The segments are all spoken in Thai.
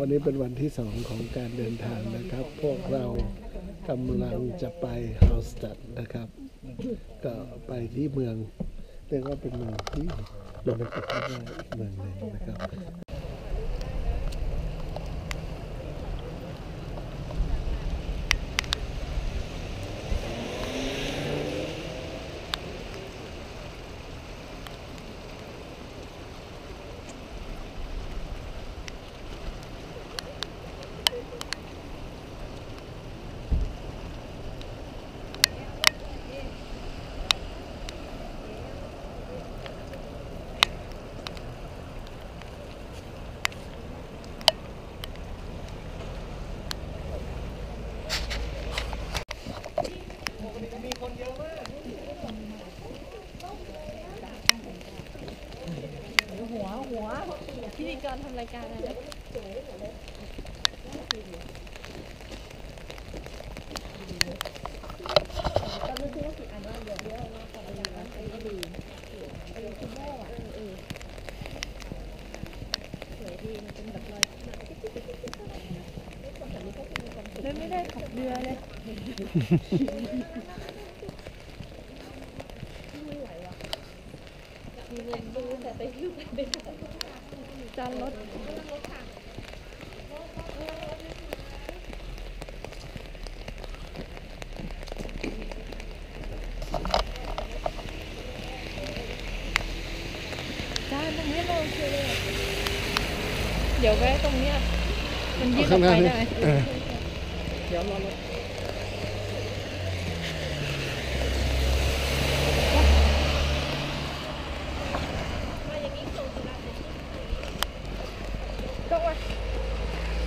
วันนี้เป็นวันที่สองของการเดินทางนะครับ พวกเรากำลังจะไปฮาวสตัดนะครับ ก็ไปที่เมืองเรียกว่าเป็นเมืองที่โรแมนติกมากๆอีกเมืองหนึ่งนะครับ หัวพิธีกรทำรายการอะไรนะเลยไม่ได้ขับเรือเลย จานรถจานตรงนี้เราโอเคเลยอะเดี๋ยวแวะตรงเนี้ยมันยืดออกไปได้ไหมเออเดี๋ยวรอรถ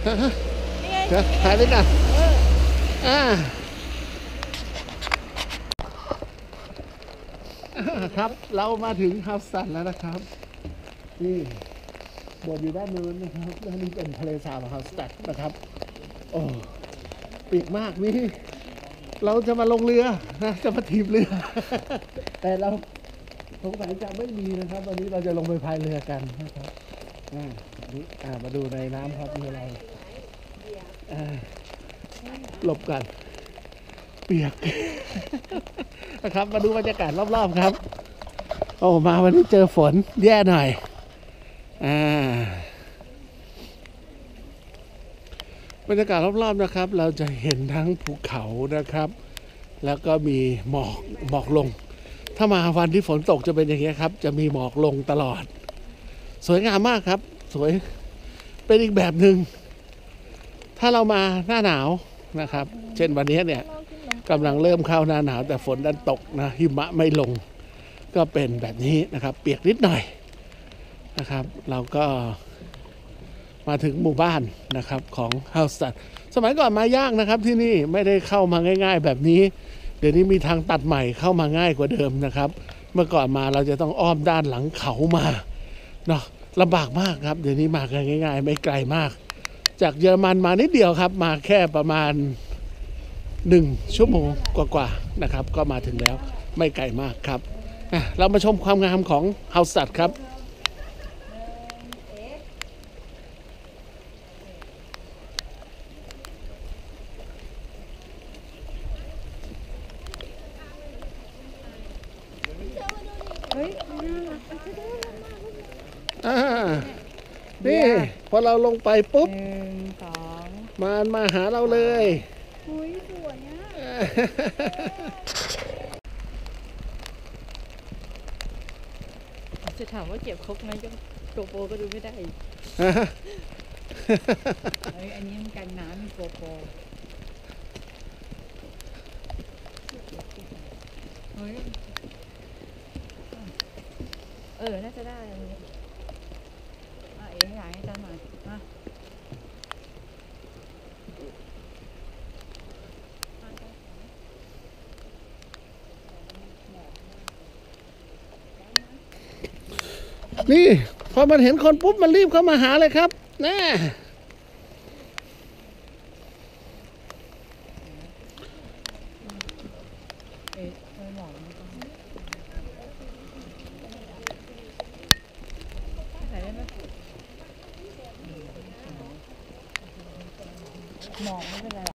นี่ไงถ่ายด้วยกันอ่าอ่าครับเรามาถึงฮาวสตัดแล้วนะครับนี่บทอยู่ด้านนู้นนะครับด้านนี้เป็นทะเลสาบฮาวสตัดนะครับ โอ้ปีกมากนี่เราจะมาลงเรือนะจะมาถีบเรือ แต่เราสงสัยจะไม่มีนะครับ วันนี้เราจะลงไปพายเรือกันนะครับอ่าอันนี้อ่ามาดูในน้ำครับมีอะไร หลบกันเปียก นะครับ มาดูบรรยากาศรอบๆครับ โอ้มาวันนี้เจอฝนแย่หน่อย อ่า บรรยากาศรอบๆนะครับ เราจะเห็นทั้งภูเขานะครับ แล้วก็มีหมอกหมอกลง ถ้ามาวันที่ฝนตกจะเป็นอย่างนี้ครับ จะมีหมอกลงตลอด สวยงามมากครับ สวยเป็นอีกแบบหนึ่งถ้าเรามาหน้าหนาว นะครับ เช่นวันนี้เนี่ยกำลังเริ่มเข้าหน้าหนาวแต่ฝนดันตกนะหิมะไม่ลงก็เป็นแบบนี้นะครับ เปียกนิดหน่อยนะครับ เราก็มาถึงหมู่บ้านนะครับของเฮาส์ตัดสมัยก่อนมายากนะครับที่นี่ไม่ได้เข้ามาง่าย ๆ แบบนี้ เดี๋ยวนี้มีทางตัดใหม่เข้ามาง่ายกว่าเดิมนะครับ เมื่อก่อนมาเราจะต้องอ้อมด้านหลังเขามาเนาะลำบากมากครับ เดี๋ยวนี้มากันง่าย ๆ ไม่ไกลมาก จากเยอรมันมานิดเดียวครับ มาแค่ประมาณหนึ่งชั่วโมงกว่าๆนะครับ ก็มาถึงแล้วไม่ไกลมากครับอะเรามาชมความงามของเฮาส์ตัดครับเฮ้ยอ่านี่ พอเราลงไปปุ๊บหนึ่งสองมันมาหาเราเลยอุ้ยสวยอะจะถามว่าเก็บครบไหมก็โกโปรก็ดูไม่ได้อีกเอ้ยอันนี้มันกันน้ำมีโกโปรเฮ้ยเออ น่าจะได้อันนี้ ขยายให้อาจารย์หน่อยมานี่ พอมันเห็นคนปุ๊บ มันรีบเข้ามาหาเลยครับแน่อ๋เออหมอนใส่ได้ไหม หมองไม่เป็นไร